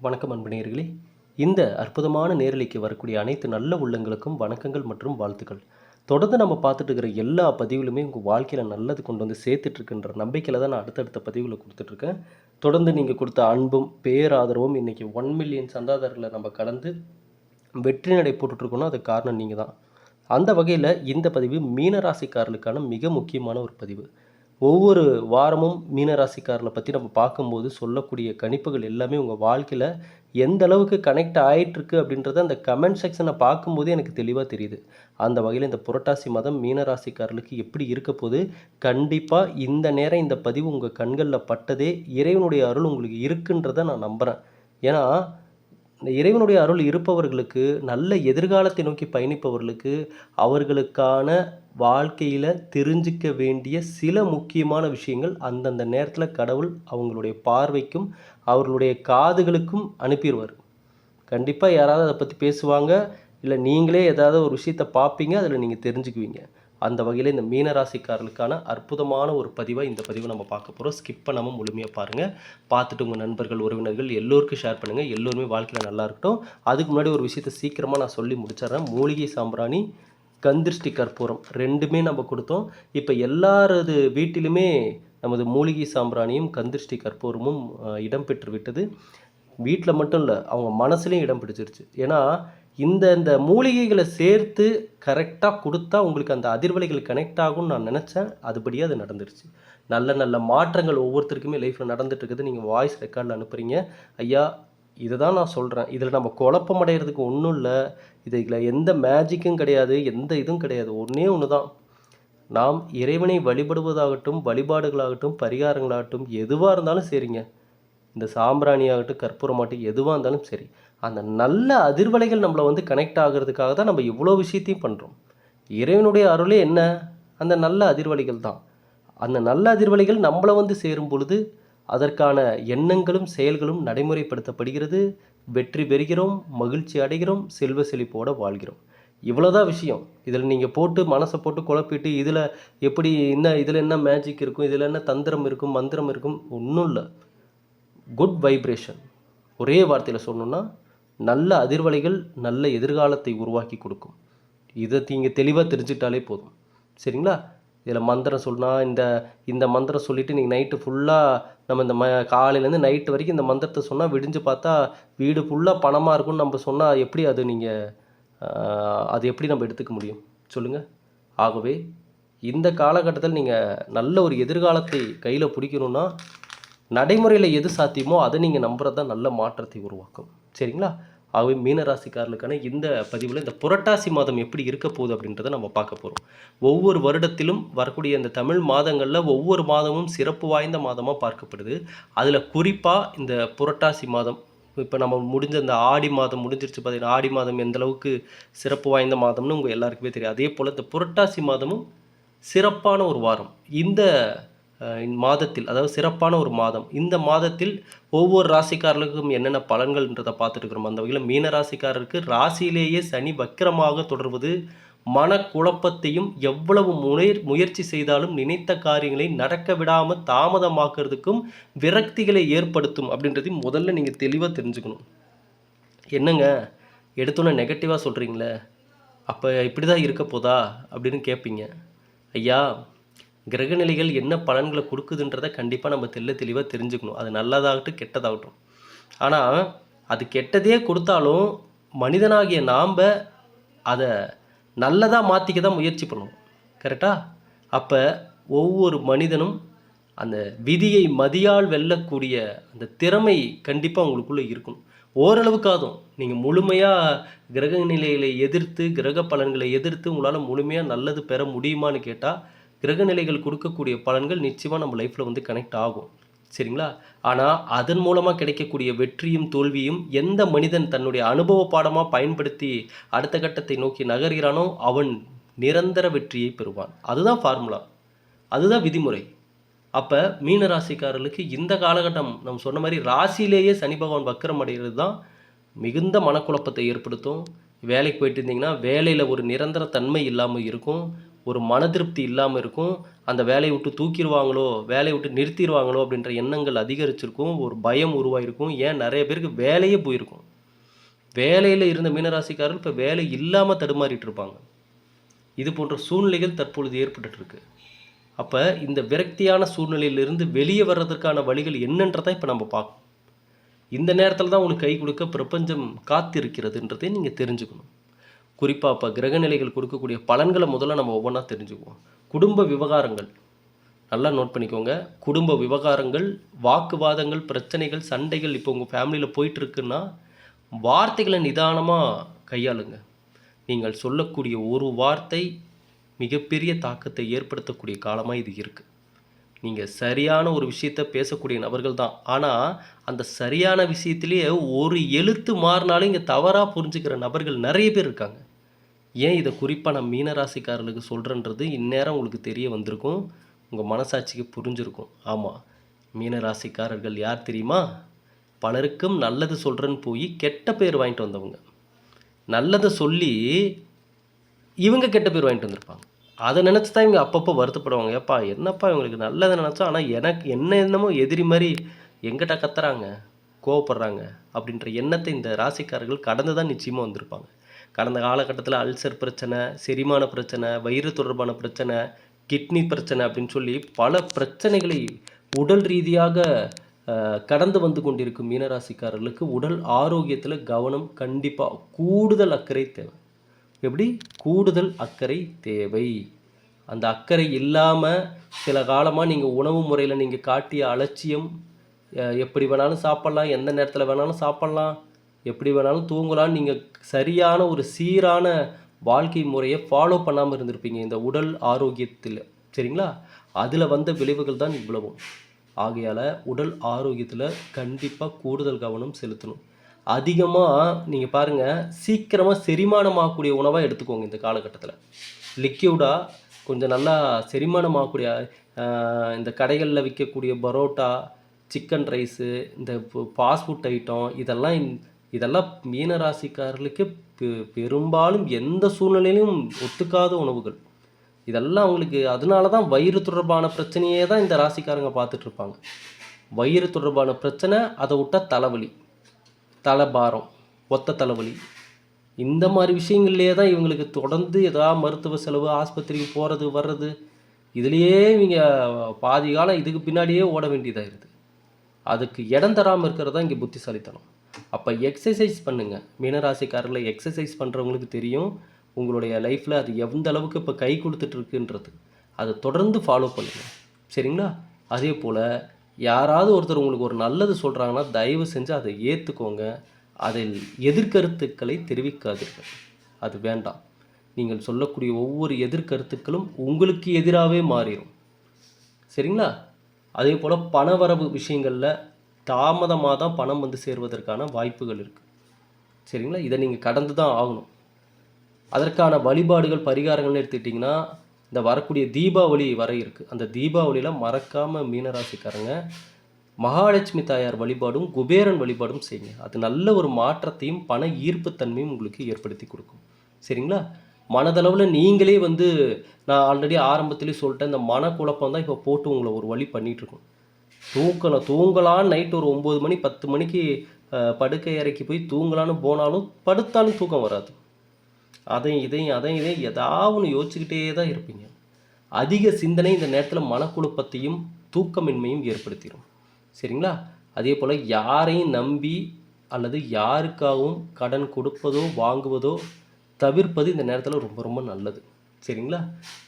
வணக்கம் அன்பு இந்த அற்புதமான நேரலைக்கு வரக்கூடிய அனைத்து நல்ல உள்ளங்களுக்கும் வணக்கங்கள் மற்றும் வாழ்த்துக்கள். தொடர்ந்து நம்ம பார்த்துட்டு இருக்கிற எல்லா பதிவுகளுமே உங்கள் வாழ்க்கையில் நல்லது கொண்டு வந்து சேர்த்துட்ருக்குன்ற நம்பிக்கையில் தான் நான் அடுத்தடுத்த பதிவுகளை கொடுத்துட்ருக்கேன். தொடர்ந்து நீங்கள் கொடுத்த அன்பும் பேராதரவும் இன்றைக்கி ஒன் மில்லியன் சந்தாதாரர்களை நம்ம கடந்து வெற்றி நடை போட்டுட்ருக்கோன்னா அது காரணம் நீங்கள் தான் அந்த வகையில் இந்த பதிவு மீனராசிக்காரர்களுக்கான மிக முக்கியமான ஒரு பதிவு. ஒவ்வொரு வாரமும் மீனராசிக்காரனை பற்றி நம்ம பார்க்கும்போது சொல்லக்கூடிய கணிப்புகள் எல்லாமே உங்கள் வாழ்க்கையில் எந்த அளவுக்கு கனெக்ட் ஆகிட்டுருக்கு அப்படின்றத அந்த கமெண்ட் செக்ஷனை பார்க்கும்போது எனக்கு தெளிவாக தெரியுது. அந்த வகையில் இந்த புரட்டாசி மதம் மீனராசிக்காரர்களுக்கு எப்படி இருக்க போது கண்டிப்பாக இந்த நேரம் இந்த பதிவு உங்கள் கண்களில் பட்டதே இறைவனுடைய அருள் உங்களுக்கு இருக்குன்றதை நான் நம்புகிறேன் ஏன்னா இந்த இறைவனுடைய அருள் இருப்பவர்களுக்கு நல்ல எதிர்காலத்தை நோக்கி பயணிப்பவர்களுக்கு அவர்களுக்கான வாழ்க்கையில் தெரிஞ்சிக்க வேண்டிய சில முக்கியமான விஷயங்கள் அந்தந்த நேரத்தில் கடவுள் அவங்களுடைய பார்வைக்கும் அவர்களுடைய காதுகளுக்கும் அனுப்பிடுவார் கண்டிப்பாக யாராவது அதை பற்றி பேசுவாங்க இல்லை நீங்களே ஏதாவது ஒரு விஷயத்தை பார்ப்பீங்க அதில் நீங்கள் தெரிஞ்சுக்குவீங்க. அந்த வகையில் இந்த மீனராசிக்காரர்களுக்கான அற்புதமான ஒரு பதிவாக இந்த பதிவை நம்ம பார்க்க போகிறோம் ஸ்கிப் பண்ணாமல் முழுமையாக பாருங்கள் பார்த்துட்டு உங்கள் நண்பர்கள் உறவினர்கள் எல்லோருக்கும் ஷேர் பண்ணுங்கள் எல்லோருமே வாழ்க்கையில் நல்லா இருக்கட்டும். அதுக்கு முன்னாடி ஒரு விஷயத்தை சீக்கிரமாக நான் சொல்லி முடிச்சிடுறேன். மூலிகை சாம்பிராணி கந்திருஷ்டி கற்பூரம் ரெண்டுமே நம்ம கொடுத்தோம். இப்போ எல்லாரது வீட்டிலுமே நமது மூலிகை சாம்பிராணியும் கந்திருஷ்டி கற்பூரமும் அஹ், இடம்பெற்று விட்டது. வீட்டில் மட்டும் இல்லை அவங்க மனசுலேயும் இடம் பிடிச்சிருச்சு. ஏன்னா இந்த இந்த மூலிகைகளை சேர்த்து கரெக்டாக கொடுத்தா உங்களுக்கு அந்த அதிர்வலைகள் கனெக்ட் ஆகும்னு நான் நினச்சேன். அதுபடியே அது நடந்துருச்சு. நல்ல நல்ல மாற்றங்கள் ஒவ்வொருத்தருக்குமே லைஃப்பில் நடந்துட்டுருக்குது நீங்கள் வாய்ஸ் ரெக்கார்டில் அனுப்புகிறீங்க ஐயா இதை தான் நான் சொல்கிறேன் இதில் நம்ம குழப்பம் அடைகிறதுக்கு ஒன்றும் இல்லை. இதில் எந்த மேஜிக்கும் கிடையாது. எந்த இதுவும் கிடையாது. ஒன்றே ஒன்று தான் நாம் இறைவனை வழிபடுவதாகட்டும் வழிபாடுகளாகட்டும் பரிகாரங்களாகட்டும் எதுவாக இருந்தாலும் சரிங்க. இந்த சாம்பிராணியாகட்டும் கற்பூரமாகட்டும் எதுவாக இருந்தாலும் சரி. அந்த நல்ல அதிர்வலைகள் நம்மளை வந்து கனெக்ட் ஆகிறதுக்காக தான் நம்ம இவ்வளோ விஷயத்தையும் பண்ணுறோம் இறைவனுடைய அருளே என்ன? அந்த நல்ல அதிர்வலைகள் தான். அந்த நல்ல அதிர்வலைகள் நம்மளை வந்து சேரும் பொழுது அதற்கான எண்ணங்களும் செயல்களும் நடைமுறைப்படுத்தப்படுகிறது. வெற்றி பெறுகிறோம் மகிழ்ச்சி அடைகிறோம் செல்வ செழிப்போடு வாழ்கிறோம். இவ்வளோதான் விஷயம். இதில் நீங்கள் போட்டு மனசை போட்டு குழப்பிட்டு இதில் எப்படி என்ன இதில் என்ன மேஜிக் இருக்கும் இதில் என்ன தந்திரம் இருக்கும் மந்திரம் இருக்கும் ஒன்றும் இல்லை. குட் வைப்ரேஷன் ஒரே வார்த்தையில் சொல்லணுன்னா நல்ல அதிர்வலைகள் நல்ல எதிர்காலத்தை உருவாக்கி கொடுக்கும். இதை நீங்கள் தெளிவாக தெரிஞ்சுக்கிட்டாலே போதும். சரிங்களா? இதில் மந்திரம் சொன்னால் இந்த இந்த மந்திரம் சொல்லிவிட்டு நீங்கள் நைட்டு ஃபுல்லாக நம்ம இந்த ம காலையிலேருந்து நைட்டு வரைக்கும் இந்த மந்திரத்தை சொன்னால் விடிஞ்சு பார்த்தா வீடு ஃபுல்லாக பணமாக இருக்கும்னு நம்ம சொன்னால் எப்படி அது நீங்கள் அது எப்படி நம்ம எடுத்துக்க முடியும்? சொல்லுங்கள் ஆகவே இந்த காலகட்டத்தில் நீங்கள் நல்ல ஒரு எதிர்காலத்தை கையில் பிடிக்கணுன்னா நடைமுறையில் எது சாத்தியமோ அதை நீங்கள் நம்புறது தான் நல்ல மாற்றத்தை உருவாக்கும். சரிங்களா? ஆகவே மீனராசிக்காரர்களுக்கான இந்த பதிவில் இந்த புரட்டாசி மாதம் எப்படி இருக்க போகுது அப்படின்றத நம்ம பார்க்க போகிறோம் ஒவ்வொரு வருடத்திலும் வரக்கூடிய இந்த தமிழ் மாதங்களில் ஒவ்வொரு மாதமும் சிறப்பு வாய்ந்த மாதமாக பார்க்கப்படுது. அதில் குறிப்பாக இந்த புரட்டாசி மாதம் இப்போ நம்ம முடிஞ்ச இந்த ஆடி மாதம் முடிஞ்சிருச்சு பார்த்தீங்கன்னா ஆடி மாதம் எந்த அளவுக்கு சிறப்பு வாய்ந்த மாதம்னு உங்கள் எல்லாருக்குமே தெரியும். அதே போல் இந்த புரட்டாசி மாதமும் சிறப்பான ஒரு வாரம். இந்த இந்த மாதத்தில் அதாவது சிறப்பான ஒரு மாதம். இந்த மாதத்தில் ஒவ்வொரு ராசிக்காரர்களுக்கும் என்னென்ன பலன்கள்ன்றதை பார்த்துட்டு இருக்கிறோம் அந்த வகையில் மீன ராசிக்காரருக்கு ராசியிலேயே சனி வக்கிரமாக தொடர்வது மனக்குழப்பத்தையும் எவ்வளவு முயற் முயற்சி செய்தாலும் நினைத்த காரியங்களை நடக்க விடாமல் தாமதமாக்குறதுக்கும் விரக்திகளை ஏற்படுத்தும் அப்படின்றதையும் முதல்ல நீங்கள் தெளிவாக தெரிஞ்சுக்கணும். என்னங்க? எடுத்தோன்னே நெகட்டிவாக சொல்கிறீங்களே அப்போ இப்படி தான் இருக்க போதா? அப்படின்னு கேட்பீங்க ஐயா கிரகநிலைகள் என்ன பலன்களை கொடுக்குதுன்றதை கண்டிப்பாக நம்ம தெல்ல தெளிவாக தெரிஞ்சுக்கணும். அது நல்லதாகட்டும் கெட்டதாகட்டும். ஆனால் அது கெட்டதே கொடுத்தாலும் மனிதனாகிய நாம் அதை நல்லதாக மாற்றிக்க தான் முயற்சி பண்ணுவோம். கரெக்டாக அப்போ ஒவ்வொரு மனிதனும் அந்த விதியை மதியால் வெல்லக்கூடிய அந்த திறமை கண்டிப்பாக உங்களுக்குள்ளே இருக்கணும். ஓரளவுக்காதும் நீங்கள் முழுமையாக கிரக நிலைகளை எதிர்த்து கிரக பலன்களை எதிர்த்து உங்களால் முழுமையாக நல்லது பெற முடியுமான்னு கேட்டால் கிரகநிலைகள் கொடுக்கக்கூடிய பலன்கள் நிச்சயமாக நம்ம லைஃப்பில் வந்து கனெக்ட் ஆகும். சரிங்களா? ஆனால் அதன் மூலமாக கிடைக்கக்கூடிய வெற்றியும் தோல்வியும் எந்த மனிதன் தன்னுடைய அனுபவ பாடமாக பயன்படுத்தி அடுத்த கட்டத்தை நோக்கி நகர்கிறானோ அவன் நிரந்தர வெற்றியை பெறுவான். அதுதான் ஃபார்முலா அதுதான் விதிமுறை. அப்போ மீன ராசிக்காரர்களுக்கு இந்த காலகட்டம் நம்ம சொன்ன மாதிரி ராசியிலேயே சனி பகவான் வக்கரம் அடைகிறது தான் மிகுந்த மனக்குழப்பத்தை ஏற்படுத்தும். வேலைக்கு போயிட்டு இருந்தீங்கன்னா வேலையில் ஒரு நிரந்தர தன்மை இல்லாமல் இருக்கும். ஒரு மன திருப்தி இல்லாமல் இருக்கும். அந்த வேலையை விட்டு தூக்கிடுவாங்களோ வேலையை விட்டு நிறுத்திடுவாங்களோ அப்படின்ற எண்ணங்கள் அதிகரிச்சிருக்கும். ஒரு பயம் உருவாயிருக்கும். ஏன்? நிறைய பேருக்கு வேலையே போயிருக்கும். வேலையில் இருந்த மீனராசிக்காரர்கள் இப்போ வேலை இல்லாமல் தடுமாறிட்டு இருப்பாங்க. இது போன்ற சூழ்நிலைகள் தற்பொழுது ஏற்பட்டுருக்கு அப்போ இந்த விரக்தியான சூழ்நிலையிலிருந்து வெளியே வர்றதற்கான வழிகள் என்னன்றதை இப்போ நம்ம பார்க்கணும். இந்த நேரத்தில் தான் உங்களுக்கு கை கொடுக்க பிரபஞ்சம் காத்திருக்கிறதுன்றதை நீங்கள் தெரிஞ்சுக்கணும். குறிப்பாக இப்போ கிரகநிலைகள் கொடுக்கக்கூடிய பலன்களை முதல்ல நம்ம ஒவ்வொன்றா தெரிஞ்சுக்குவோம். குடும்ப விவகாரங்கள். நல்லா நோட் பண்ணிக்கோங்க. குடும்ப விவகாரங்கள் வாக்குவாதங்கள் பிரச்சனைகள் சண்டைகள் இப்போ உங்கள் ஃபேமிலியில் போயிட்டுருக்குன்னா வார்த்தைகளை நிதானமாக கையாளுங்க. நீங்கள் சொல்லக்கூடிய ஒரு வார்த்தை மிகப்பெரிய தாக்கத்தை ஏற்படுத்தக்கூடிய காலமாக இது இருக்குது நீங்கள் சரியான ஒரு விஷயத்த பேசக்கூடிய நபர்கள் தான். ஆனால் அந்த சரியான விஷயத்திலேயே ஒரு எழுத்து மாறினாலும் இங்கே தவறாக புரிஞ்சுக்கிற நபர்கள் நிறைய பேர் இருக்காங்க. ஏன் இதை குறிப்பாக நான் மீனராசிக்காரர்களுக்கு சொல்கிறேன்றது இந்நேரம் உங்களுக்கு தெரிய வந்திருக்கும். உங்கள் மனசாட்சிக்கு புரிஞ்சிருக்கும். ஆமாம் மீனராசிக்காரர்கள் யார் தெரியுமா? பலருக்கும் நல்லது சொல்கிறேன்னு போய் கெட்ட பேர் வாங்கிட்டு வந்தவங்க. நல்லதை சொல்லி இவங்க கெட்ட பேர் வாங்கிட்டு வந்திருப்பாங்க. அதை நினச்சி தான் இவங்க அப்பப்போ வருத்தப்படுவாங்க. ஏப்பா என்னப்பா இவங்களுக்கு நல்லதை நினச்சோம்? ஆனால் எனக்கு என்ன என்னமோ எதிரி மாதிரி எங்கிட்ட கத்துறாங்க கோவப்படுறாங்க அப்படின்ற எண்ணத்தை இந்த ராசிக்காரர்கள் கடந்து தான் நிச்சயமாக வந்திருப்பாங்க. கடந்த காலகட்டத்தில் அல்சர் பிரச்சனை செரிமான பிரச்சனை வயிறு தொடர்பான பிரச்சனை கிட்னி பிரச்சனை அப்படின்னு சொல்லி பல பிரச்சனைகளை உடல் ரீதியாக கடந்து வந்து கொண்டிருக்கும் மீனராசிக்காரர்களுக்கு உடல் ஆரோக்கியத்தில் கவனம் கண்டிப்பாக கூடுதல் அக்கறை தேவை. எப்படி? கூடுதல் அக்கறை தேவை. அந்த அக்கறை இல்லாமல் சில காலமாக நீங்கள் உணவு முறையில் நீங்கள் காட்டிய அலட்சியம் எப்படி வேணாலும் சாப்பிட்லாம் எந்த நேரத்தில் வேணாலும் சாப்பிட்லாம் எப்படி வேணாலும் தூங்கலாம் நீங்கள் சரியான ஒரு சீரான வாழ்க்கை முறையை ஃபாலோ பண்ணாமல் இருந்திருப்பீங்க. இந்த உடல் ஆரோக்கியத்தில். சரிங்களா? அதில் வந்த விளைவுகள் தான் இவ்வளவும். ஆகையால் உடல் ஆரோக்கியத்தில் கண்டிப்பாக கூடுதல் கவனம் செலுத்தணும். அதிகமாக நீங்கள் பாருங்கள் சீக்கிரமாக செரிமானமாகக்கூடிய உணவாக எடுத்துக்கோங்க இந்த காலகட்டத்தில். லிக்யூடாக கொஞ்சம் நல்லா செரிமானமாகக்கூடிய இந்த கடைகளில் விற்கக்கூடிய பரோட்டா சிக்கன் ரைஸு இந்த ஃபாஸ்ட் ஃபுட் ஐட்டம் இதெல்லாம் இதெல்லாம் மீனராசிக்காரர்களுக்கு பெ- பெரும்பாலும் எந்த சூழ்நிலையிலும் ஒத்துக்காத உணவுகள். இதெல்லாம் அவங்களுக்கு அதனால தான் வயிறு தொடர்பான பிரச்சனையே தான் இந்த ராசிக்காரங்க பார்த்துட்டு இருப்பாங்க வயிறு தொடர்பான பிரச்சனை அதை விட்டால் தலைவலி தலைபாரம் ஒத்த தலைவலி. இந்த மாதிரி விஷயங்கள்லேயே தான் இவங்களுக்கு தொடர்ந்து ஏதாவது மருத்துவ செலவு ஆஸ்பத்திரிக்கு போகிறது வர்றது இதுலேயே இவங்க பாதி காலம் இதுக்கு பின்னாடியே ஓட வேண்டியதாயிருது. அதுக்கு இடம் தராமல் இருக்கிறது தான் இங்கே புத்திசாலித்தனம். அப்போ எக்ஸசைஸ் பண்ணுங்கள் மீனராசிக்காரர்களை எக்ஸசைஸ் பண்ணுறவங்களுக்கு தெரியும் உங்களுடைய லைஃப்பில் அது எந்த அளவுக்கு இப்போ கை கொடுத்துட்ருக்குன்றது அதை தொடர்ந்து ஃபாலோ பண்ணுங்கள் சரிங்களா? அதே போல் யாராவது ஒருத்தர் உங்களுக்கு ஒரு நல்லது சொல்கிறாங்கன்னா தயவு செஞ்சு அதை ஏற்றுக்கோங்க அதில் எதிர்கருத்துக்களை தெரிவிக்காதீர்கள். அது வேண்டாம். நீங்கள் சொல்லக்கூடிய ஒவ்வொரு எதிர்கருத்துக்களும் உங்களுக்கு எதிராகவே மாறிடும் சரிங்களா? அதே போல் பணவரவு விஷயங்களில் தாமதமாக தான் பணம் வந்து சேர்வதற்கான வாய்ப்புகள் இருக்குது சரிங்களா? இதை நீங்கள் கடந்து தான் ஆகணும். அதற்கான வழிபாடுகள் பரிகாரங்கள்னு எடுத்துக்கிட்டிங்கன்னா இந்த வரக்கூடிய தீபாவளி வர இருக்குது அந்த தீபாவளியில் மறக்காமல் மீனராசிக்காரங்க மகாலட்சுமி தாயார் வழிபாடும் குபேரன் வழிபாடும் செய்யுங்க. அது நல்ல ஒரு மாற்றத்தையும் பண ஈர்ப்புத்தன்மையும் உங்களுக்கு ஏற்படுத்தி கொடுக்கும். சரிங்களா? மனதளவில் நீங்களே வந்து நான் ஆல்ரெடி ஆரம்பத்திலே சொல்லிட்டேன் இந்த மனக்குழப்பம் தான் இப்போ போட்டு உங்களை ஒரு வழி பண்ணிகிட்ருக்கோம் இருக்கும் தூங்கலாம் தூங்கலான்னு நைட் ஒரு ஒம்பது மணி பத்து மணிக்கு படுக்கை அறைக்கு போய் தூங்கலான்னு போனாலும் படுத்தாலும் தூக்கம் வராது. அதையும் இதையும் அதையும் இதையும் ஏதாவது ஒன்று யோசிச்சுக்கிட்டே தான் இருப்பீங்க. அதிக சிந்தனை இந்த நேரத்தில் மனக்குழப்பத்தையும் தூக்கமின்மையும் ஏற்படுத்திடும் சரிங்களா? அதே போல் யாரையும் நம்பி அல்லது யாருக்காகவும் கடன் கொடுப்பதோ வாங்குவதோ தவிர்ப்பது இந்த நேரத்தில் ரொம்ப ரொம்ப நல்லது. சரிங்களா?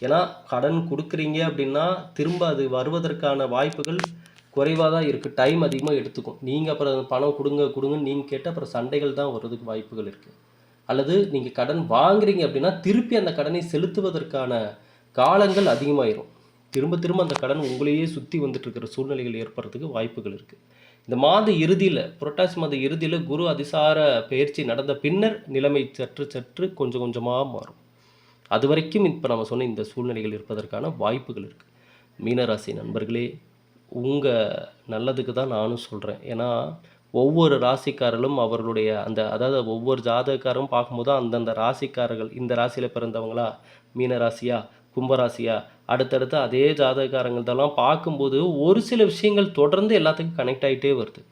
ஏன்னா கடன் கொடுக்குறீங்க அப்படின்னா திரும்ப அது வருவதற்கான வாய்ப்புகள் குறைவாக தான் இருக்குது டைம் அதிகமாக எடுத்துக்கும். நீங்கள் அப்புறம் பணம் கொடுங்க கொடுங்கன்னு நீங்கள் கேட்டு அப்புறம் சண்டைகள் தான் வர்றதுக்கு வாய்ப்புகள் இருக்குது அல்லது நீங்கள் கடன் வாங்குறீங்க அப்படின்னா திருப்பி அந்த கடனை செலுத்துவதற்கான காலங்கள் அதிகமாயிரும். திரும்ப திரும்ப அந்த கடன் உங்களையே சுற்றி வந்துட்டு இருக்கிற சூழ்நிலைகள் ஏற்படுறதுக்கு வாய்ப்புகள் இருக்குது இந்த மாத இறுதியில் புரட்டாசி மாத இறுதியில் குரு அதிசார பயிற்சி நடந்த பின்னர் நிலைமை சற்று சற்று கொஞ்சம் கொஞ்சமாக மாறும். அது வரைக்கும் இப்போ நம்ம சொன்ன இந்த சூழ்நிலைகள் இருப்பதற்கான வாய்ப்புகள் இருக்குது மீனராசி நண்பர்களே உங்கள் நல்லதுக்கு தான் நானும் சொல்கிறேன் ஏன்னா ஒவ்வொரு ராசிக்காரர்களும் அவர்களுடைய அந்த அதாவது ஒவ்வொரு ஜாதகக்காரும் பார்க்கும்போது அந்தந்த ராசிக்காரர்கள் இந்த ராசியில் பிறந்தவங்களா? மீன ராசியா? கும்பராசியா அடுத்தடுத்து அதே ஜாதகக்காரங்கள்தெல்லாம் பார்க்கும்போது ஒரு சில விஷயங்கள் தொடர்ந்து எல்லாத்துக்கும் கனெக்ட் ஆகிட்டே வருது.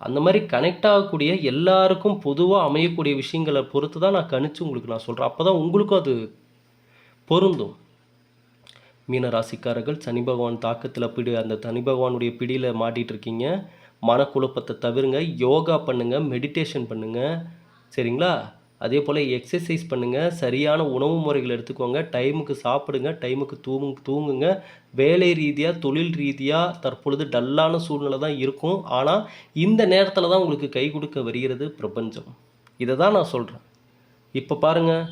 அந்த மாதிரி கனெக்ட் ஆகக்கூடிய எல்லாருக்கும் பொதுவாக அமையக்கூடிய விஷயங்களை பொறுத்து தான் நான் கணிச்சு உங்களுக்கு நான் சொல்கிறேன் அப்போ தான் உங்களுக்கும் அது பொருந்தும். மீன ராசிக்காரர்கள் சனி பகவான் தாக்கத்தில் பிடி அந்த சனி பகவானுடைய பிடியில் மாட்டிகிட்டு இருக்கீங்க மனக்குழப்பத்தை தவிருங்க. யோகா பண்ணுங்கள் மெடிடேஷன் பண்ணுங்கள் சரிங்களா? அதே போல் எக்ஸசைஸ் பண்ணுங்கள் சரியான உணவு முறைகள் எடுத்துக்கோங்க. டைமுக்கு சாப்பிடுங்க டைமுக்கு தூங்கு தூங்குங்க. வேலை ரீதியாக தொழில் ரீதியாக தற்பொழுது டல்லான சூழ்நிலை தான் இருக்கும். ஆனால் இந்த நேரத்தில் தான் உங்களுக்கு கை கொடுக்க வருகிறது பிரபஞ்சம். இதை தான் நான் சொல்கிறேன் இப்போ பாருங்கள்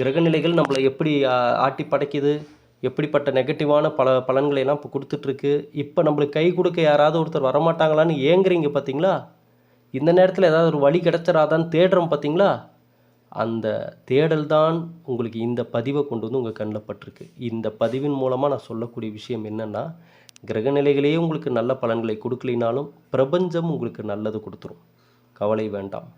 கிரகநிலைகள் நம்மளை எப்படி ஆட்டி படைக்குது? எப்படிப்பட்ட நெகட்டிவான பல பலன்களை எல்லாம் இப்போ கொடுத்துட்ருக்கு. இப்போ நம்மளுக்கு கை கொடுக்க யாராவது ஒருத்தர் வரமாட்டாங்களான்னு ஏங்குறீங்க பார்த்தீங்களா இந்த நேரத்தில் ஏதாவது ஒரு வழி கிடச்சிடாதான்னு தேடுறோம் பார்த்தீங்களா அந்த தேடல் தான் உங்களுக்கு இந்த பதிவை கொண்டு வந்து உங்கள் கண்ணில் பட்டிருக்கு. இந்த பதிவின் மூலமாக நான் சொல்லக்கூடிய விஷயம் என்னென்னா கிரகநிலைகளே உங்களுக்கு நல்ல பலன்களை கொடுக்கலினாலும் பிரபஞ்சம் உங்களுக்கு நல்லது கொடுத்துரும். கவலை வேண்டாம்.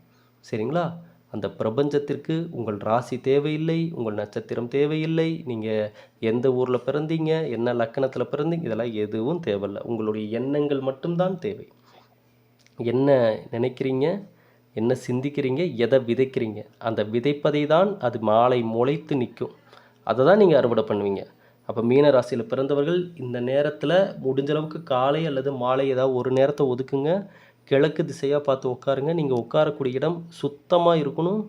சரிங்களா? அந்த பிரபஞ்சத்திற்கு உங்கள் ராசி தேவையில்லை உங்கள் நட்சத்திரம் தேவையில்லை நீங்கள் எந்த ஊரில் பிறந்தீங்க என்ன லக்கணத்தில் பிறந்தீங்க இதெல்லாம் எதுவும் தேவையில்லை. உங்களுடைய எண்ணங்கள் மட்டும்தான் தேவை. என்ன நினைக்கிறீங்க என்ன சிந்திக்கிறீங்க எதை விதைக்கிறீங்க அந்த விதைப்பதை தான் அது மாலை முளைத்து நிற்கும். அதை தான் நீங்கள் அறுவடை பண்ணுவீங்க. அப்போ மீன ராசியில் பிறந்தவர்கள் இந்த நேரத்தில் முடிஞ்சளவுக்கு காலை அல்லது மாலை ஏதாவது ஒரு நேரத்தை ஒதுக்குங்க. கிழக்கு திசையாக பார்த்து உட்காருங்க. நீங்கள் உட்காரக்கூடிய இடம் சுத்தமாக இருக்கணும்.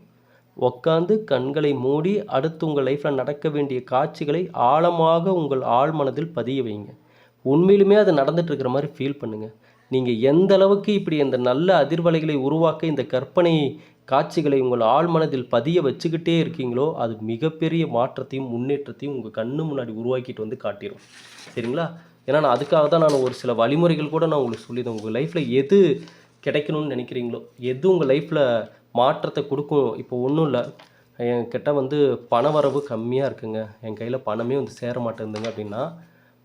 உட்காந்து கண்களை மூடி அடுத்து உங்கள் லைஃப்பில் நடக்க வேண்டிய காட்சிகளை ஆழமாக உங்கள் ஆழ் மனதில் பதிய வைங்க. உண்மையிலுமே அது நடந்துட்டு இருக்கிற மாதிரி ஃபீல் பண்ணுங்கள் நீங்கள் எந்த அளவுக்கு இப்படி இந்த நல்ல அதிர்வலைகளை உருவாக்க இந்த கற்பனை காட்சிகளை உங்கள் ஆழ் மனதில் பதிய வச்சுக்கிட்டே இருக்கீங்களோ அது மிகப்பெரிய மாற்றத்தையும் முன்னேற்றத்தையும் உங்கள் கண்ணு முன்னாடி உருவாக்கிட்டு வந்து காட்டிடும் சரிங்களா? ஏன்னா நான் அதுக்காக தான் நான் ஒரு சில வழிமுறைகள் கூட நான் உங்களுக்கு சொல்லிடுவேன் உங்கள் லைஃப்பில் எது கிடைக்கணும்னு நினைக்கிறீங்களோ எது உங்கள் லைஃப்பில் மாற்றத்தை கொடுக்கும் இப்போ ஒன்றும் இல்லை. என்கிட்ட வந்து பண வரவு கம்மியாக இருக்குங்க. என் கையில் பணமே வந்து சேர மாட்டேங்குதுங்க அப்படின்னா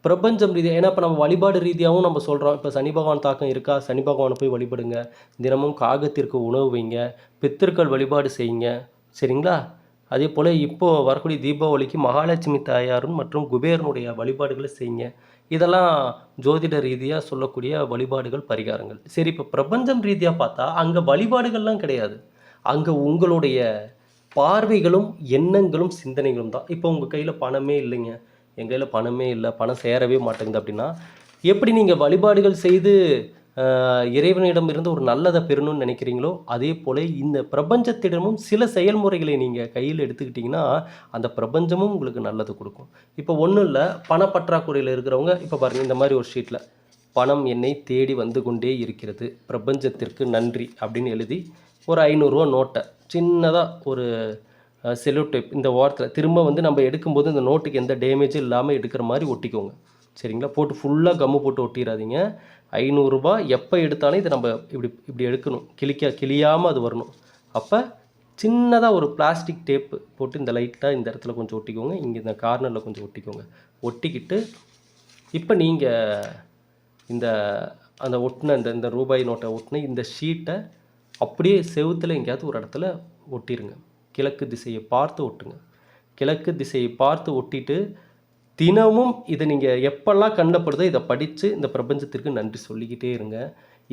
பிரபஞ்சம் ரீதியாக ஏன்னா இப்போ நம்ம வழிபாடு ரீதியாகவும் நம்ம சொல்கிறோம் இப்போ சனி பகவான் தாக்கம் இருக்கா? சனி பகவானை போய் வழிபடுங்க. தினமும் காகத்திற்கு உணவு வைங்க. பித்திருக்கள் வழிபாடு செய்யுங்க. சரிங்களா? அதே போல் இப்போது வரக்கூடிய தீபாவளிக்கு மகாலட்சுமி தாயாரும் மற்றும் குபேரனுடைய வழிபாடுகளை செய்யுங்க. இதெல்லாம் ஜோதிட ரீதியாக சொல்லக்கூடிய வழிபாடுகள் பரிகாரங்கள். சரி இப்போ பிரபஞ்சம் ரீதியாக பார்த்தா அங்கே வழிபாடுகள்லாம் கிடையாது. அங்கே உங்களுடைய பார்வைகளும் எண்ணங்களும் சிந்தனைகளும் தான். இப்போ உங்கள் கையில் பணமே இல்லைங்க. என் கையில் பணமே இல்லை. பணம் சேரவே மாட்டேங்குது அப்படின்னா எப்படி நீங்கள் வழிபாடுகள் செய்து இறைவனிடம் இருந்து ஒரு நல்லதை பெறணும்னு நினைக்கிறீங்களோ அதே போல் இந்த பிரபஞ்சத்திடமும் சில செயல்முறைகளை நீங்கள் கையில் எடுத்துக்கிட்டிங்கன்னா அந்த பிரபஞ்சமும் உங்களுக்கு நல்லது கொடுக்கும். இப்போ ஒன்றும் இல்லை பணப்பற்றாக்குறையில் இருக்கிறவங்க இப்போ பாருங்கள் இந்த மாதிரி ஒரு ஷீட்டில் பணம் என்னை தேடி வந்து கொண்டே இருக்கிறது பிரபஞ்சத்திற்கு நன்றி அப்படின்னு எழுதி ஒரு ஐநூறுரூவா நோட்டை சின்னதாக ஒரு செலோ இந்த ஓரத்தில் திரும்ப வந்து நம்ம எடுக்கும்போது இந்த நோட்டுக்கு எந்த டேமேஜும் இல்லாமல் எடுக்கிற மாதிரி ஒட்டிக்கோங்க. சரிங்களா? போட்டு ஃபுல்லாக கம்மு போட்டு ஒட்டிடாதீங்க ஐநூறுரூபா எப்போ எடுத்தாலும் இதை நம்ம இப்படி இப்படி எடுக்கணும். கிளிக்க கிளியாமல் அது வரணும். அப்போ சின்னதாக ஒரு பிளாஸ்டிக் டேப்பு போட்டு இந்த லைட்டாக இந்த இடத்துல கொஞ்சம் ஒட்டிக்கோங்க. இங்கே இந்த கார்னரில் கொஞ்சம் ஒட்டிக்கோங்க. ஒட்டிக்கிட்டு இப்போ நீங்கள் இந்த அந்த ஒட்டின இந்த இந்த ரூபாய் நோட்டை ஒட்டின இந்த ஷீட்டை அப்படியே செவுத்துல எங்கேயாவது ஒரு இடத்துல ஒட்டிருங்க. கிழக்கு திசையை பார்த்து ஒட்டுங்க. கிழக்கு திசையை பார்த்து ஒட்டிட்டு தினமும் இதை நீங்கள் எப்பெல்லாம் கண்ணப்படுதோ இதை படித்து இந்த பிரபஞ்சத்திற்கு நன்றி சொல்லிக்கிட்டே இருங்க.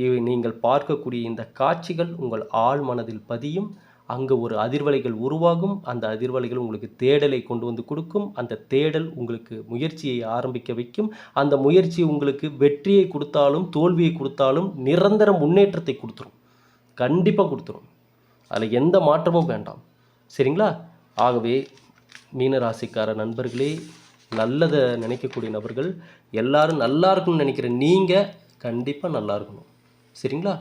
இவை நீங்கள் பார்க்கக்கூடிய இந்த காட்சிகள் உங்கள் ஆழ் மனதில் பதியும். அங்கே ஒரு அதிர்வலைகள் உருவாகும். அந்த அதிர்வலைகள் உங்களுக்கு தேடலை கொண்டு வந்து கொடுக்கும். அந்த தேடல் உங்களுக்கு முயற்சியை ஆரம்பிக்க வைக்கும். அந்த முயற்சி உங்களுக்கு வெற்றியை கொடுத்தாலும் தோல்வியை கொடுத்தாலும் நிரந்தர முன்னேற்றத்தை கொடுத்துரும். கண்டிப்பாக கொடுத்துரும். அதில் எந்த மாற்றமும் வேண்டாம். சரிங்களா? ஆகவே மீனராசிக்கார நண்பர்களே நல்லதை நினைக்கக்கூடிய நபர்கள் எல்லாரும் நல்லா இருக்கணும்னு நினைக்கிற நீங்கள் கண்டிப்பாக நல்லா இருக்கணும். சரிங்களா?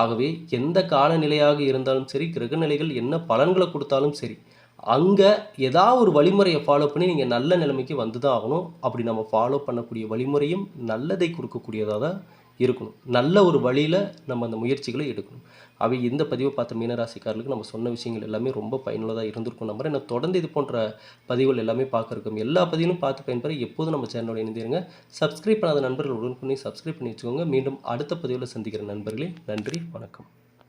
ஆகவே எந்த காலநிலையாக இருந்தாலும் சரி கிரகநிலைகள் என்ன பலன்களை கொடுத்தாலும் சரி அங்கே ஏதாவது ஒரு வழிமுறையை ஃபாலோ பண்ணி நீங்கள் நல்ல நிலைமைக்கு வந்து தான் ஆகணும். அப்படி நம்ம ஃபாலோ பண்ணக்கூடிய வழிமுறையும் நல்லதை கொடுக்கக்கூடியதாக தான் இருக்கணும். நல்ல ஒரு வழியில் நம்ம அந்த முயற்சிகளை எடுக்கணும். அவை இந்த பதிவை பார்த்த மீனராசிக்காரர்களுக்கு நம்ம சொன்ன விஷயங்கள் எல்லாமே ரொம்ப பயனுள்ளதாக இருந்திருக்கும் நம்புறேன். நான் தொடர்ந்து இது போன்ற பதிவுகள் எல்லாமே பார்க்கறக்கும் எல்லா பதிவிலும் பார்த்து பயன்பெற எப்போதும் நம்ம சேனலோட இணைந்திருங்க. சப்ஸ்கிரைப் பண்ணாத நண்பர்கள் உடனுக்குனே சப்ஸ்கிரைப் பண்ணி வச்சுக்கோங்க. மீண்டும் அடுத்த பதிவில் சந்திக்கிற நண்பர்களே நன்றி வணக்கம்.